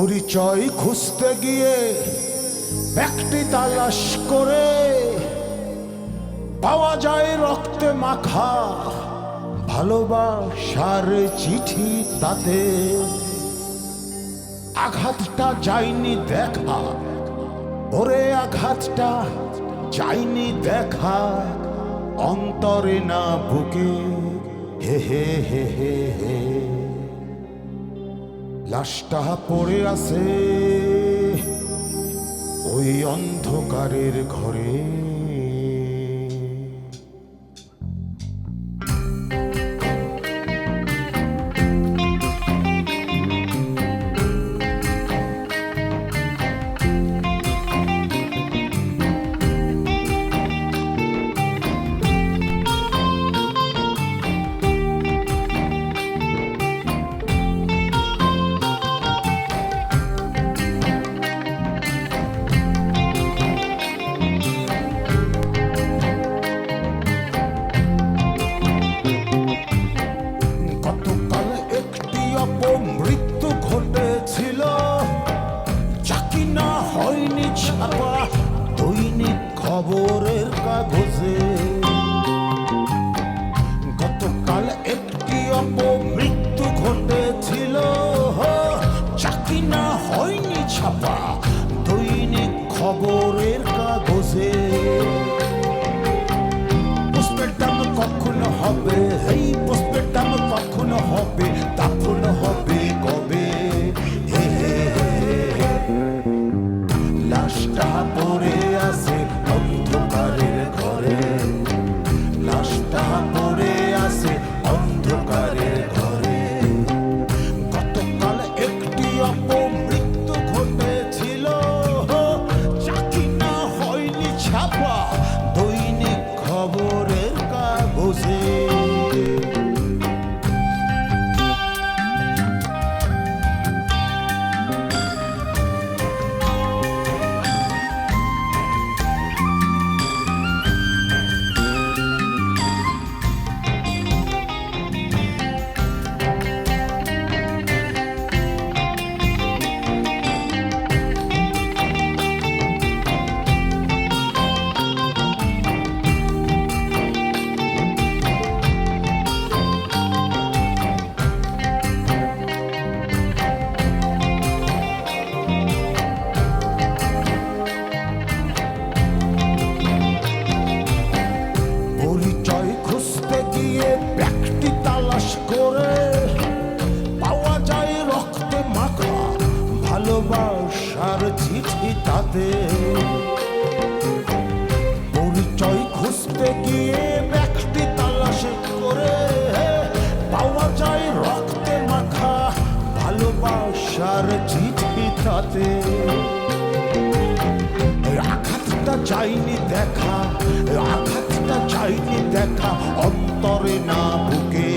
পরিচয় খুঁজতে গিয়ে ব্যক্তি তালাশ করে পাওয়া যায় রক্তে মাখা ভালোবাসার চিঠি তাতে। আঘাতটা যায়নি দেখা ওরে আঘাতটা যায়নি দেখা, অন্তরে না বুকে, হে হে হে হে হে। লাশটা পড়ে আছে ওই অন্ধকারের ঘরে। হয়নি ছাপা, দৈনিক খবরের কাগজে। পুষ্পের দাম কখন হবে? এই পুষ্পের দাম কখন হবে? তা রাতে। আঘাতটা চাইনি দেখা আঘাতটা চাইনি দেখা অন্তরে না বুকে।